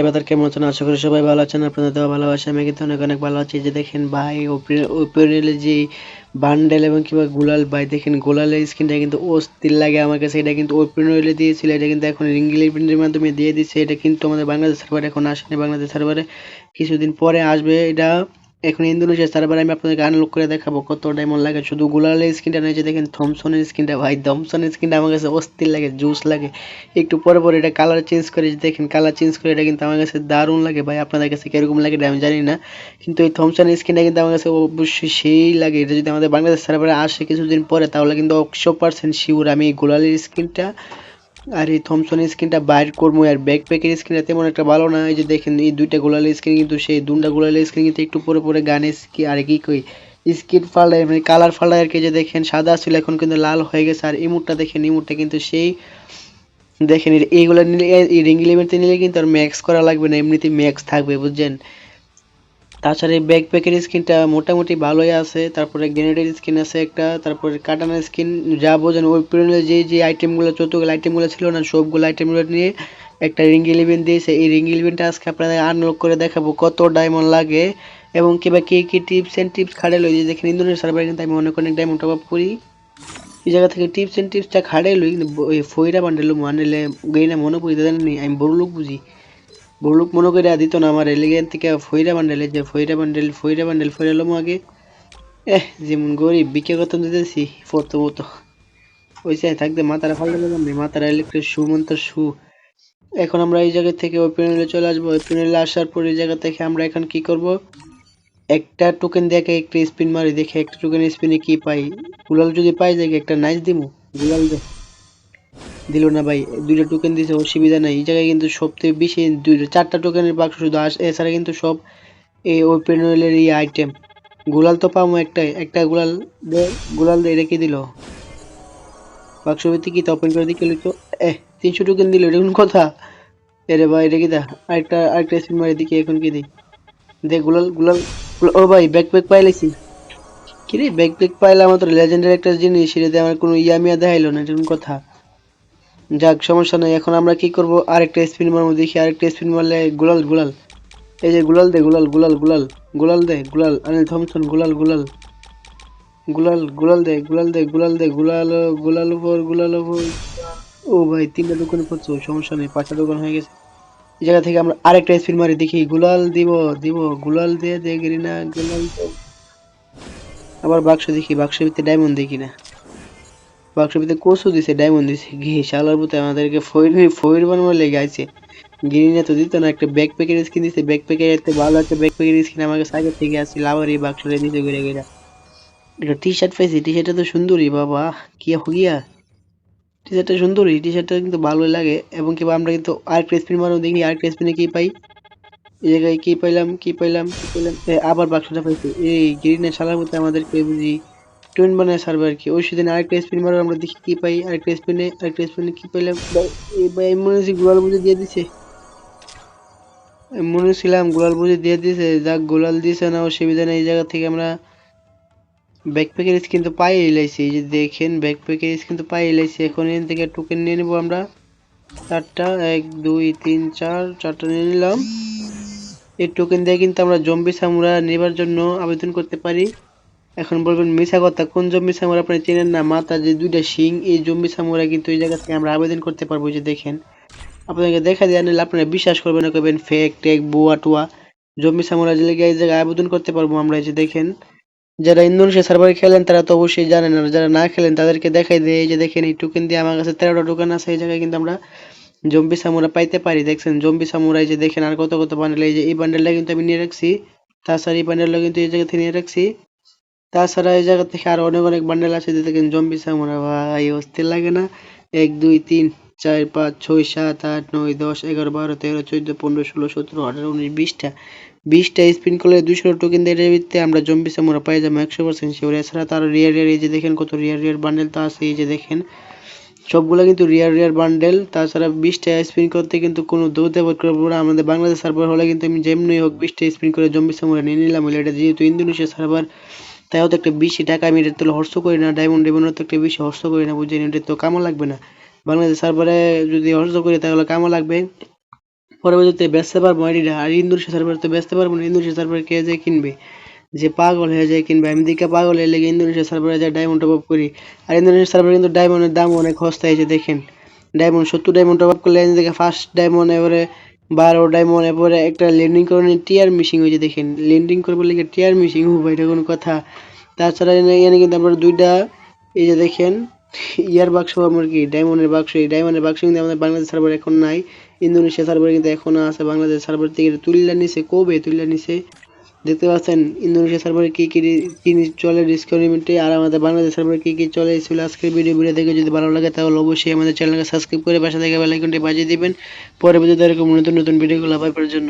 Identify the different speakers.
Speaker 1: এবার কেমন আছেন আশা করি সবাই ভালো আছেন আপনাদের দেওয়া ভালোবাসা আমি কিন্তু অনেক অনেক ভালো আছি যে দেখেন ভাই ওপেনের যে বান্ডেল এবং কিংবা গোলাল ভাই দেখেন গোলালের স্কিনটা কিন্তু অস্থির লাগে আমার কাছে এটা কিন্তু ওপেনওয়েলে দিয়েছিল এটা কিন্তু এখন রিঙ্গিল প্রিন্টের মাধ্যমে দিয়ে দিচ্ছে এটা কিন্তু আমাদের বাংলাদেশ সার্ভারে এখন আসেনি বাংলাদেশ সার্ভারে কিছুদিন পরে আসবে এটা এখন ইন্দোনেশিয়া সার্ভারে আমি আপনাদেরকে আনলক করে দেখাবো কত ডায়মন্ড লাগে শুধু গুলালের স্ক্রিনটা যে দেখেন থমসনের স্ক্রিনটা ভাই থমসনের স্ক্রিনটা আমার কাছে অস্থির লাগে জুস লাগে একটু পরে পরে এটা কালার চেঞ্জ করে দেখেন কালার চেঞ্জ করে এটা কিন্তু আমার কাছে দারুণ লাগে ভাই আপনাদের কাছে কীরকম লাগে আমি জানি না কিন্তু এই থমসনের স্ক্রিনটা কিন্তু আমার কাছে অবশ্যই সেই লাগে এটা যদি আমাদের বাংলাদেশ সার্ভারে আসে কিছুদিন পরে তাহলে কিন্তু একশো পার্সেন্ট শিওর আমি এই গোলালের স্ক্রিনটা আর এই থমসনের স্ক্রিনটা বাইর করবো আর ব্যাকপ্যাকের স্ক্রিনটা তেমন একটা ভালো না এই যে দেখেন এই দুইটা গোলালের স্ক্রিন কিন্তু সেই দুটা গোলালের স্ক্রিন কিন্তু একটু পরে পরে গানে কি মানে আর কি কই স্ক্রিন ফাল্ডার মানে কালার ফাল্ডায় আর কি যে দেখেন সাদা ছিল এখন কিন্তু লাল হয়ে গেছে আর ইমুটটা দেখেন ইমুটটা কিন্তু সেই দেখেন এইগুলো নিলে এই রিং ইলেভেনতে নিলে কিন্তু আর ম্যাক্স করা লাগবে না এমনিতেই ম্যাক্স থাকবে বুঝছেন তাছাড়া এই ব্যাকপ্যাকের স্কিনটা মোটামুটি ভালোই আছে তারপরে গ্রেনেডের স্কিন আছে একটা তারপরে কাটানোর স্কিন যা বোঝেন ওই পিরিয়ডে যে যে আইটেমগুলো যতগুলো আইটেমগুলো ছিল না সবগুলো আইটেমগুলো নিয়ে একটা রিং ইলেভেন দিয়েছে এই রিং ইলেভেনটা আজকে আপনাদের আনলক করে দেখাবো কত ডায়মন্ড লাগে এবং কিবা কী কী টিপস অ্যান্ড টিপস খাড়ে লই দেখেন ইন্দোনেশিয়ার সার্ভার কিন্তু আমি অনেক অনেক ডায়মন্ড টপ আপ করি এই জায়গা থেকে টিপস অ্যান্ড টিপসটা খাড়ে লই কিন্তু ফইরা বান্ডেল মানলে গেইনা মনে পড়ি আমি বড় লোক বুঝি ভুলুক মনে করে দিত না আমার এলিগেন থেকে ফইরা বান্ডেল যে ফইরা বান্ডেল ফইরা বান্ডেল ফইরা লম আগে এহ যেমন গরিব বিকে কত দিতেছি ফরতো মতো ওই চাই থাকতে মাথার ফালতে পেলাম না মাথার ইলেকট্রিক শু মন্ত্র শু এখন আমরা এই জায়গা থেকে ওই প্যানেলে চলে আসবো ওই প্যানেলে আসার পর এই জায়গা থেকে আমরা এখন কি করব একটা টোকেন দেখে একটা স্পিন মারি দেখে একটা টোকেন স্পিনে কি পাই গুলাল যদি পাই যায় একটা নাইস দিমু গুলাল দেখ দিল না ভাই দুইটা টোকেন দিয়েছে অসুবিধা নাই এই জায়গায় কিন্তু সবথেকে বেশি দুইটা চারটা টোকেনের বাক্স শুধু আস এছাড়া কিন্তু সব এই ওই পেনলের ইয়ে আইটেম গোলাল তো পাবো একটাই একটা গোলাল গোলাল রেখে দিল বাক্স ভিত্তি কি ওপেন করে দিকে তো এ তিনশো টোকেন দিল এরকম কথা এরে ভাই এটা কি দা আরেকটা আরেকটা স্পিন মারি দিকে এখন কি দিই দেখ গোলাল গোলাল ও ভাই ব্যাক ব্যাক পাইলেছি কি রে ব্যাক ব্যাক পাইলে আমার তো লেজেন্ডের একটা জিনিস সেটাতে আমার কোনো ইয়ামিয়া দেখাইলো না এটা কথা যাক সমস্যা নেই এখন আমরা কি করব আরেকটা স্পিন মারবো দেখি আরেকটা স্পিন মারলে গুলাল গুলাল এই যে গুলাল দে গুলাল গুলাল গুলাল গুলাল দে গুলাল আনিল থমসন গুলাল গুলাল গুলাল গুলাল দে গুলাল দে গুলাল দে গুলাল গুলাল ওপর গুলাল ওপর ও ভাই তিনটা দোকান করছো সমস্যা নেই পাঁচটা দোকান হয়ে গেছে এই জায়গা থেকে আমরা আরেকটা স্পিন মারি দেখি গুলাল দিব দিব গুলাল দে দে গিরি না গুলাল আবার বাক্স দেখি বাক্সের ভিতরে ডায়মন্ড দেখি না ওয়ার্কশপে কোচও দিছে ডায়মন্ড দিছে ঘি শালার মতো আমাদেরকে ফয়ের ফয়ের বানানোর লেগে আছে গ্রিনে তো দিত না একটা ব্যাক প্যাকের স্কিন দিছে ব্যাক প্যাকের একটা ভালো একটা ব্যাক প্যাকের স্কিন আমাকে সাইকেল থেকে আসছিল লাভারি এই বাক্সটা দিতে ঘুরে ঘুরে একটা টি শার্ট পাইছি টি শার্টটা তো সুন্দরই বাবা কি হুগিয়া টি শার্টটা সুন্দরই টি শার্টটা কিন্তু ভালো লাগে এবং কি আমরা কিন্তু আর ক্রেসপিন মারো দেখি আর ক্রেসপিনে কি পাই এই জায়গায় কি পাইলাম কি পাইলাম কি পাইলাম আবার বাক্সটা পাইছি এই গ্রিনের শালার মতো আমাদেরকে বুঝি টুইন বানায় সার্ভে আর কি ওই সেদিন আরেকটা স্পিন মারো আমরা দেখি কি পাই আরেকটা স্পিনে আরেকটা স্পিনে কি পেলাম ভাই মনে হচ্ছে গোলাল বুঝে দিয়ে দিছে মনে ছিলাম গোলাল বুঝে দিয়ে দিছে যাক গোলাল দিছে না অসুবিধা নেই এই জায়গা থেকে আমরা ব্যাকপ্যাকের স্কিন তো পাই এলাইছি এই যে দেখেন ব্যাকপ্যাকের স্কিন তো পাই এলাইছি এখন এখান থেকে টোকেন নিয়ে নেবো আমরা চারটা এক দুই তিন চার চারটা নিয়ে নিলাম এই টোকেন দিয়ে কিন্তু আমরা জম্বি সামুরা নেবার জন্য আবেদন করতে পারি এখন বলবেন মিশা কথা কোন জম্বি সামুরা আপনি চেনেন না মাথা যে দুইটা সিং এই জম্বি সামুরা কিন্তু এই জায়গা থেকে আমরা আবেদন করতে পারবো যে দেখেন আপনাকে দেখা দিয়ে আনলে আপনারা বিশ্বাস করবেন না করবেন ফেক টেক বুয়া টুয়া জম্বি সামুরা যে লেগে এই জায়গায় আবেদন করতে পারবো আমরা এই যে দেখেন যারা ইন্দোনেশিয়া সার্ভারে খেলেন তারা তো অবশ্যই জানেন আর যারা না খেলেন তাদেরকে দেখাই দেয় এই যে দেখেন এই টোকেন দিয়ে আমার কাছে তেরোটা টোকেন আছে এই জায়গায় কিন্তু আমরা জম্বি সামুরা পাইতে পারি দেখছেন জম্বি সামুরা এই যে দেখেন আর কত কত বান্ডেল এই যে এই বান্ডেলটা কিন্তু আমি নিয়ে রাখছি তাছাড়া এই বান্ডেলটা কিন্তু এই জায়গা থেকে নিয়ে রাখছি তাছাড়া এই জায়গা থেকে আরো অনেক অনেক বান্ডেল আছে যে দেখেন জম্বি সামনে ভাই অস্থির লাগে না এক দুই তিন চার পাঁচ ছয় সাত আট নয় দশ এগারো বারো তেরো চোদ্দো পনেরো ষোলো সতেরো আঠারো উনিশ বিশটা বিশটা স্পিন করলে দুশো টোকেন দিয়ে আমরা জম্বি সামরা পাই যাবো একশো পার্সেন্ট শিওর এছাড়া তার রিয়ার রিয়ার এই যে দেখেন কত রিয়ার রিয়ার বান্ডেল তো আছে এই যে দেখেন সবগুলো কিন্তু রিয়ার রিয়ার বান্ডেল তাছাড়া বিশটা স্পিন করতে কিন্তু কোনো দৌড় দেবত করবো না আমাদের বাংলাদেশ সার্ভার হলে কিন্তু আমি যেমনি হোক বিশটা স্পিন করে জম্বি সামরা নিয়ে নিলাম এটা যেহেতু ইন্দোনেশিয়া সার্ভার তাই হয়তো একটা বেশি টাকা আমি রেট তুলে হর্ষ করি না ডায়মন্ড ডায়মন্ড তো একটা বেশি হর্ষ করি না বুঝি রেট তো কামও লাগবে না বাংলাদেশ সার্ভারে যদি হর্ষ করি তাহলে কামও লাগবে পরবর্তীতে ব্যস্তে পারবো আইডিটা আর ইন্দোনেশিয়া সার্ভার তো ব্যস্তে পারবো না ইন্দোনেশিয়া সার্ভার কে যে কিনবে যে পাগল হয়ে যায় কিনবে আমি দিকে পাগল হয়ে লেগে ইন্দোনেশিয়া সার্ভারে যা ডায়মন্ড টপ আপ করি আর ইন্দোনেশিয়া সার্ভারে কিন্তু ডায়মন্ডের দাম অনেক সস্তা হয়েছে দেখেন ডায়মন্ড সত্তর ডায়মন্ড টপ আপ করলে এখান থেকে ফার্স্ট ডায়মন্ড এবারে বারোটায় মনে পড়ে একটা ল্যান্ডিং করানোর টিয়ার মিশিং হয়েছে দেখেন ল্যান্ডিং করবো লেগে টিয়ার মিশিং হবো এটা কোনো কথা তাছাড়া এখানে কিন্তু আমরা দুইটা এই যে দেখেন ইয়ার বাক্স আমার কি ডায়মন্ডের বাক্স এই ডায়মন্ডের বাক্স কিন্তু আমাদের বাংলাদেশ সার্ভার এখন নাই ইন্দোনেশিয়া সার্ভার কিন্তু এখনও আছে বাংলাদেশ সার্ভার থেকে তুলিলা নিছে কবে তুলিলা নিছে দেখতে পাচ্ছেন ইন্দোনেশিয়া সার্ভারে কী কী জিনিস চলে ডিসকাউন্ট আর আমাদের বাংলাদেশ সার্ভারে কী কী চলে এসেছিল আজকের ভিডিও ভিডিও দেখে যদি ভালো লাগে তাহলে অবশ্যই আমাদের চ্যানেলকে সাবস্ক্রাইব করে পাশে থেকে বেলাইকনটি বাজিয়ে দিবেন পরবর্তীতে এরকম নতুন নতুন ভিডিওগুলো করার জন্য